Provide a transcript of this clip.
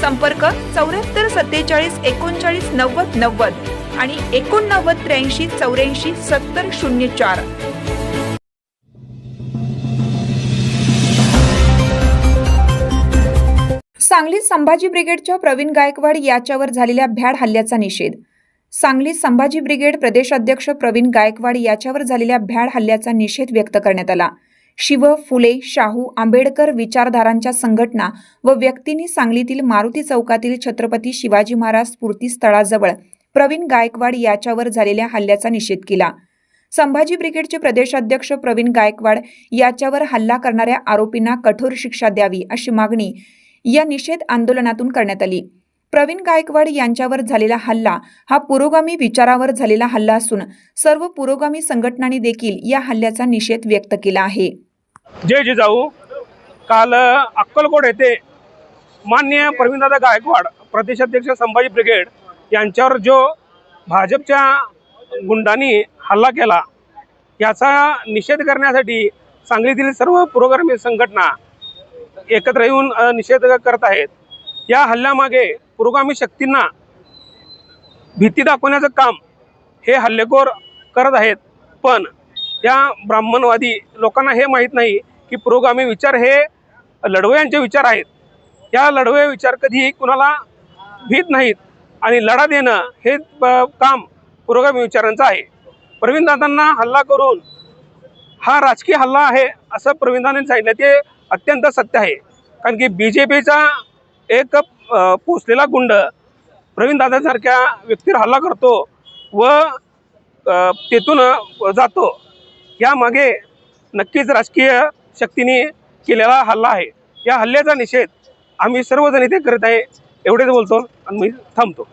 संपर्क चौऱ्याहत्तर सत्तेचाळीस एकोणचाळीस नव्वद नव्वद आणि एकोणनव्वद त्र्याऐंशी चौऱ्याऐंशी सत्तर शून्य चार. सांगलीत संभाजी ब्रिगेडच्या प्रवीण गायकवाड याच्यावर झालेल्या भ्याड हल्ल्याचा निषेध. सांगलीत संभाजी ब्रिगेड प्रदेशाध्यक्ष प्रवीण गायकवाड याच्यावर झालेल्या भ्याड हल्ल्याचा निषेध व्यक्त करण्यात आला. शिव फुले शाहू आंबेडकर विचारधारांच्या संघटना व व्यक्तींनी सांगलीतील मारुती चौकातील छत्रपती शिवाजी महाराज स्फूर्तीस्थळाजवळ प्रवीण गायकवाड याच्यावर झालेल्या हल्ल्याचा निषेध केला. संभाजी ब्रिगेडचे प्रदेशाध्यक्ष प्रवीण गायकवाड याच्यावर हल्ला करणाऱ्या आरोपींना कठोर शिक्षा द्यावी अशी मागणी या निषेध आंदोलनातून करण्यात आली. प्रवीण गायकवाड यांच्यावर झालेला हल्ला हा पुरोगामी विचारावर झालेला हल्ला असून सर्व पुरोगामी संघटनांनी देखील या हल्ल्याचा निषेध व्यक्त केला आहे. जय जिजाऊ. काल अक्कलकोट येथे मान्य प्रवीणदादा गायकवाड प्रदेशाध्यक्ष संभाजी ब्रिगेड यांच्यावर जो भाजपच्या गुंडांनी हल्ला केला याचा निषेध करण्यासाठी सांगलीतील सर्व पुरोगामी संघटना एकत्र येऊन निषेध करत आहेत. या हल्ल्यामागे पुरोगामी शक्तींना भीती दाखवण्याचं काम हे हल्लेखोर करत आहेत. पण या ब्राह्मणवादी लोकांना हे माहीत नाही की पुरोगामी विचार हे लढवयांचे विचार आहेत. या लढवय विचार कधीही कुणाला भीत नाहीत आणि लढा देणं हे काम पुरोगामी विचारांचं आहे. प्रवीणदादांना हल्ला करून हा राजकीय हल्ला आहे असं प्रवीणदादांनी सांगितलं. ते अत्यंत सत्य आहे. कारण की बी जे पीचा एक पोचलेला गुंड प्रवीणदादासारख्या व्यक्तीवर हल्ला करतो व तेथून जातो. यामागे नक्कीच राजकीय शक्तीने केलेला हल्ला आहे. या हल्ल्याचा निषेध आम्ही सर्वजण इथे करत आहे एवढेच बोलतो आणि मी थांबतो.